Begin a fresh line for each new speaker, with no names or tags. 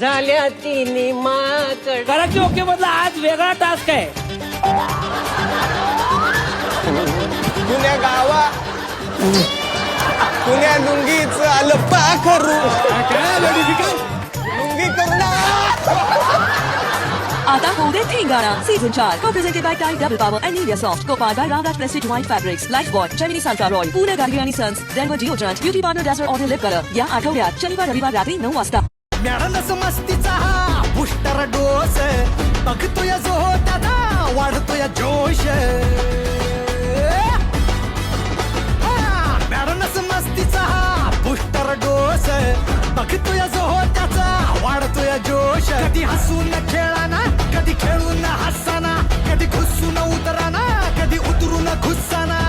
झाल्या तिन्ही माकड.
कराची ओके मधला आज वेगळा टास्क आहे.
पुण्या गावा पुण्या लुंगीच आलं पाखरू लुंगी करू
आता होऊ दे धिंगाणा सीझन चार. Co presented by tie double power and media soft Kopar by Ramraj prestige white fabrics Lifebuoy Gemini sunflower oil Pune Gargi आणि sons Denver deodorant beauty parlour डॅसर order lip colour या आठवड्यात शनिवार रविवार रात्री नऊ वाजता
मॅडमच मस्तीचा हा पुष्टर डोस. बघतोय जो दादा वाढतोय जोश. मॅडमच मस्तीचा हा पुष्टर डोस. बघतोय जो त्याचा वाढतोय जोश. कधी हसून खेळाना कधी खेळून हसाना कधी खुसून उतराना कधी उतरून खुसाना